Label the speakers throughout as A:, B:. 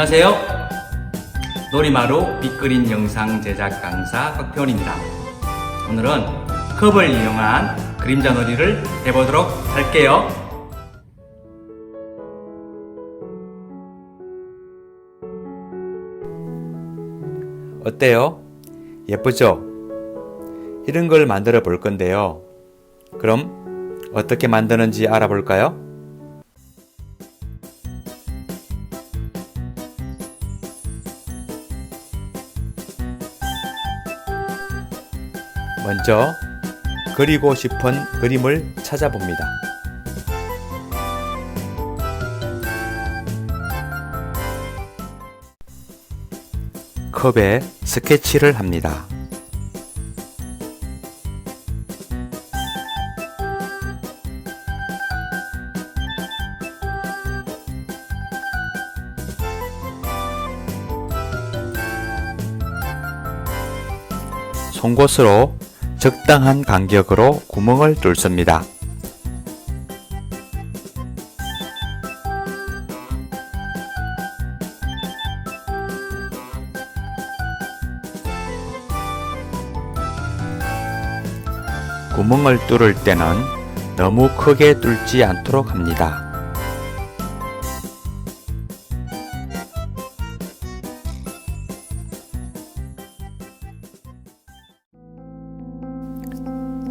A: 안녕하세요. 놀이마루 빅그린 영상 제작 강사 박편입니다. 오늘은 컵을 이용한 그림자 놀이를 해보도록 할게요.
B: 어때요? 예쁘죠? 이런 걸 만들어 볼 건데요. 그럼 어떻게 만드는지 알아볼까요? 먼저 그리고 싶은 그림을 찾아봅니다. 컵에 스케치를 합니다. 송곳으로 적당한 간격으로 구멍을 뚫습니다. 구멍을 뚫을 때는 너무 크게 뚫지 않도록 합니다.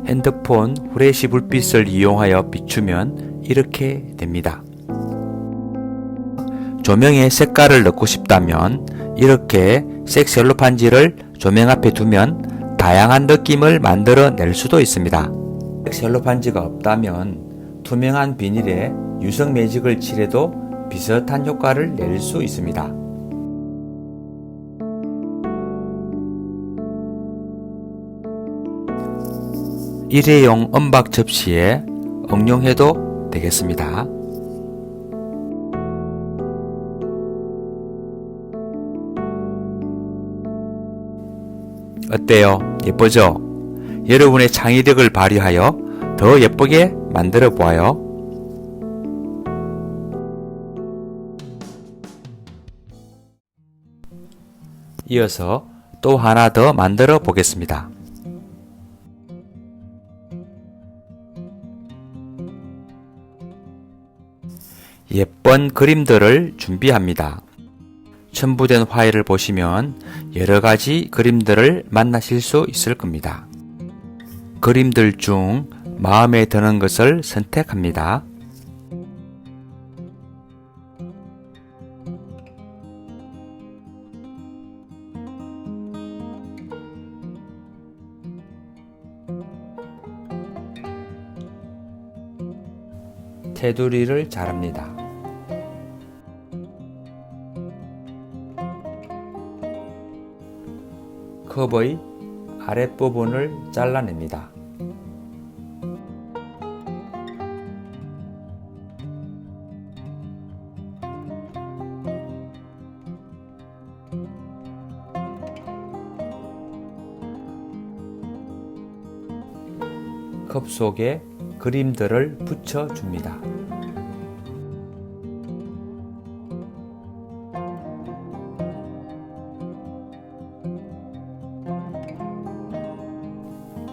B: 핸드폰 후레쉬 불빛을 이용하여 비추면 이렇게 됩니다. 조명에 색깔을 넣고 싶다면 이렇게 색 셀로판지를 조명 앞에 두면 다양한 느낌을 만들어 낼 수도 있습니다. 색 셀로판지가 없다면 투명한 비닐에 유성 매직을 칠해도 비슷한 효과를 낼 수 있습니다. 일회용 은박 접시에 응용해도 되겠습니다. 어때요? 예쁘죠? 여러분의 창의력을 발휘하여 더 예쁘게 만들어 보아요. 이어서 또 하나 더 만들어 보겠습니다. 예쁜 그림들을 준비합니다. 첨부된 파일을 보시면 여러 가지 그림들을 만나실 수 있을 겁니다. 그림들 중 마음에 드는 것을 선택합니다. 테두리를 잘합니다. 컵의 아랫부분을 잘라냅니다. 컵 속에 그림들을 붙여줍니다.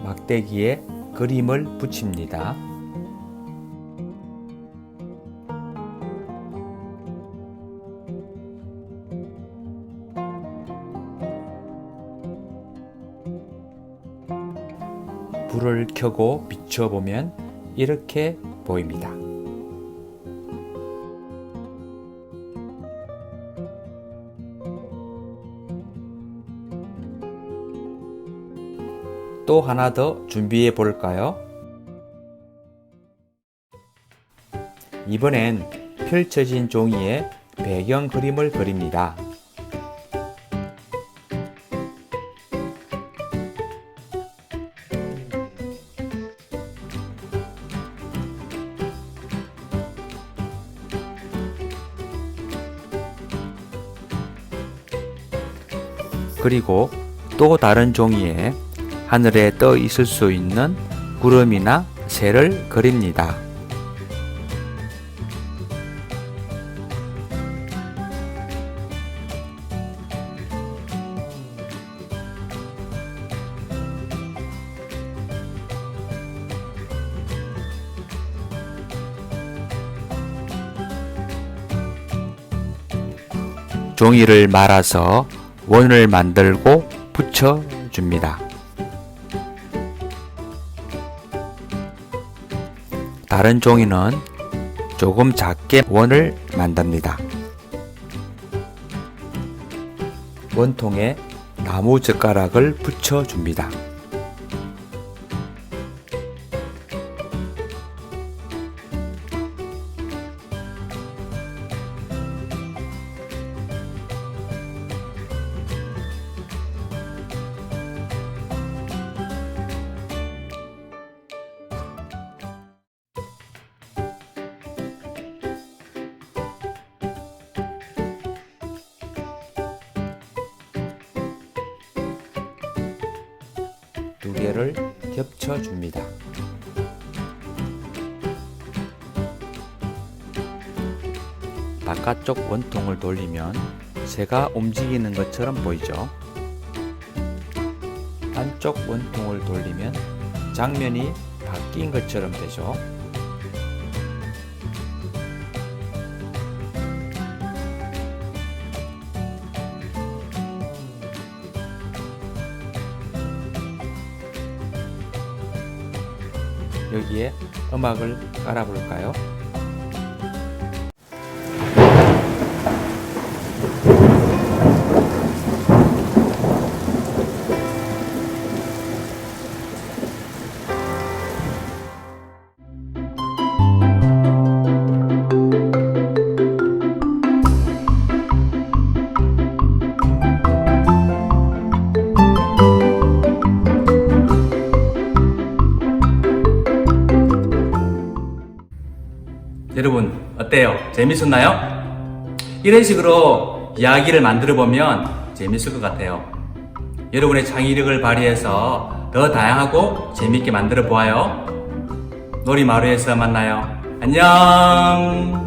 B: 막대기에 그림을 붙입니다. 불을 켜고 비춰보면 이렇게 보입니다. 또 하나 더 준비해 볼까요? 이번엔 펼쳐진 종이에 배경 그림을 그립니다. 그리고 또 다른 종이에 하늘에 떠 있을 수 있는 구름이나 새를 그립니다. 종이를 말아서 원을 만들고 붙여줍니다. 다른 종이는 조금 작게 원을 만듭니다. 원통에 나무 젓가락을 붙여줍니다. 두 개를 겹쳐 줍니다. 바깥쪽 원통을 돌리면 새가 움직이는 것처럼 보이죠? 안쪽 원통을 돌리면 장면이 바뀐 것처럼 되죠? 여기에 음악을 깔아볼까요?
A: 어때요? 재밌었나요? 이런 식으로 이야기를 만들어 보면 재밌을 것 같아요. 여러분의 창의력을 발휘해서 더 다양하고 재밌게 만들어 보아요. 놀이마루에서 만나요. 안녕!